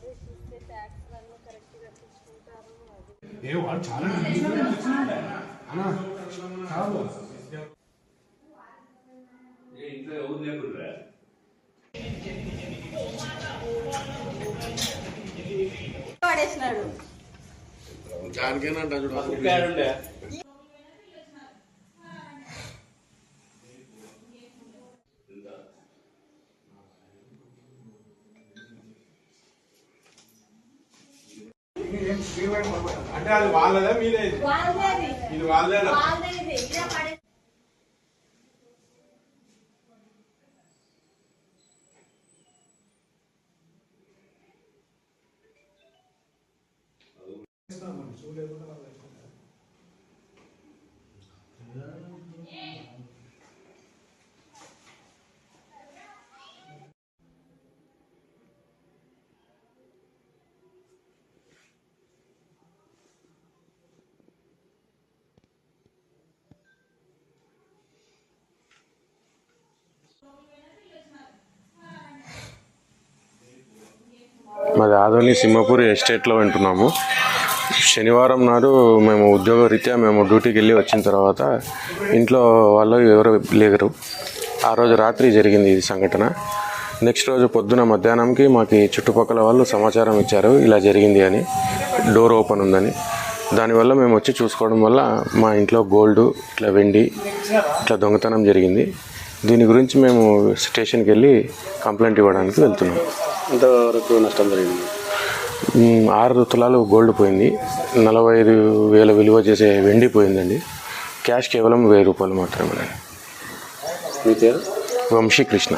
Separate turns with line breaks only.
ఇస్తున్నారు చూస్తే ట్యాక్స్ వాళ్ళు కరెక్ట్ కట్టించుకుంటారు ఏ వాళ్ళు చాలా
ఇంట్లో ఎవరు లేకుండా
పడేసినాడు
అంటే అది వాళ్ళదా మీదే ఇది?
వాళ్ళది.
ఇది వాళ్ళదేనా
వాళ్ళది
మాది ఆదోని సింహపూరి ఎస్టేట్లో వింటున్నాము. శనివారం నాడు మేము ఉద్యోగ రీత్యా మేము డ్యూటీకి వెళ్ళి వచ్చిన తర్వాత ఇంట్లో వాళ్ళు ఎవరు లేరు. ఆ రోజు రాత్రి జరిగింది ఈ సంఘటన. నెక్స్ట్ రోజు పొద్దున మధ్యాహ్నంకి మాకు చుట్టుపక్కల వాళ్ళు సమాచారం ఇచ్చారు ఇలా జరిగింది అని డోర్ ఓపెన్ ఉందని. దానివల్ల మేము వచ్చి చూసుకోవడం వల్ల మా ఇంట్లో గోల్డ్ ఇట్లా వెండి ఇట్లా దొంగతనం జరిగింది. దీని గురించి మేము స్టేషన్కి వెళ్ళి కంప్లైంట్ ఇవ్వడానికి వెళ్తున్నాం.
ఎంతవరకు నష్టం జరిగింది?
ఆరు తులాలు గోల్డ్ పోయింది. నలభై ఐదు వేల విలువ చేసే వెండి పోయిందండి. క్యాష్ కేవలం వెయ్యి రూపాయలు మాత్రమే.
మీ పేరు?
వంశీకృష్ణ.